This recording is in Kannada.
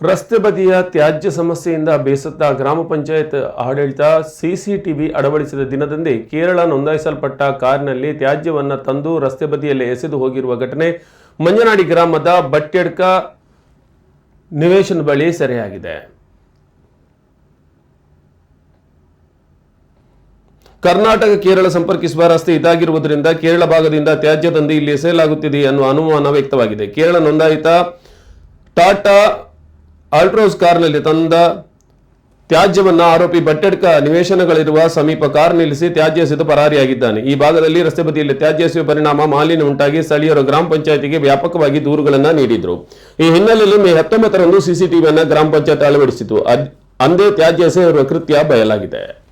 ರಸ್ತೆ ಬದಿಯ ತ್ಯಾಜ್ಯ ಸಮಸ್ಯೆಯಿಂದ ಬೇಸತ್ತ ಗ್ರಾಮ ಪಂಚಾಯತ್ ಆಡಳಿತ ಸಿಸಿಟಿವಿ ಅಳವಡಿಸಿದ ದಿನದಂದೇ ಕೇರಳ ನೋಂದಾಯಿಸಲ್ಪಟ್ಟ ಕಾರಿನಲ್ಲಿ ತ್ಯಾಜ್ಯವನ್ನು ತಂದು ರಸ್ತೆ ಬದಿಯಲ್ಲಿ ಎಸೆದು ಹೋಗಿರುವ ಘಟನೆ ಮಂಜನಾಡಿ ಗ್ರಾಮದ ಬಟ್ಟೆಡ್ಕ ನಿವೇಶನ ಬಳಿ ಸೆರೆಯಾಗಿದೆ. ಕರ್ನಾಟಕ, ಕೇರಳ ಸಂಪರ್ಕಿಸುವ ರಸ್ತೆ ಇದಾಗಿರುವುದರಿಂದ ಕೇರಳ ಭಾಗದಿಂದ ತ್ಯಾಜ್ಯ ತಂದು ಇಲ್ಲಿ ಎಸೆಯಲಾಗುತ್ತಿದೆ ಅನ್ನುವ ಅನುಮಾನ ವ್ಯಕ್ತವಾಗಿದೆ. ಕೇರಳ ನೋಂದಾಯಿತ ಟಾಟಾ ಆಲ್ಟ್ರೋಸ್ ಕಾರ್ನಲ್ಲಿ ತಂದ ತ್ಯಾಜ್ಯವನ್ನ ಆರೋಪಿ ಬಟ್ಟೆಡ್ಕ ನಿವೇಶನಗಳಿರುವ ಸಮೀಪ ಕಾರ್ ನಿಲ್ಲಿಸಿ ತ್ಯಾಜ್ಯ ಎಸೆದು ಪರಾರಿಯಾಗಿದ್ದಾನೆ. ಈ ಭಾಗದಲ್ಲಿ ರಸ್ತೆ ಬದಿಯಲ್ಲಿ ತ್ಯಾಜ್ಯ ಎಸೆಯುವ ಪರಿಣಾಮ ಮಾಲಿನ್ಯ ಉಂಟಾಗಿ ಸ್ಥಳೀಯರು ಗ್ರಾಮ ಪಂಚಾಯತಿಗೆ ವ್ಯಾಪಕವಾಗಿ ದೂರುಗಳನ್ನು ನೀಡಿದ್ರು. ಈ ಹಿನ್ನೆಲೆಯಲ್ಲಿ ಮೇ ಹತ್ತೊಂಬತ್ತರಂದು ಸಿಸಿಟಿವಿಯನ್ನು ಗ್ರಾಮ ಪಂಚಾಯತ್ ಅಳವಡಿಸಿತು ಅದ್- ಅಂದೇ ತ್ಯಾಜ್ಯ ಎಸೆಯುವ ಕೃತ್ಯ ಬಯಲಾಗಿದೆ.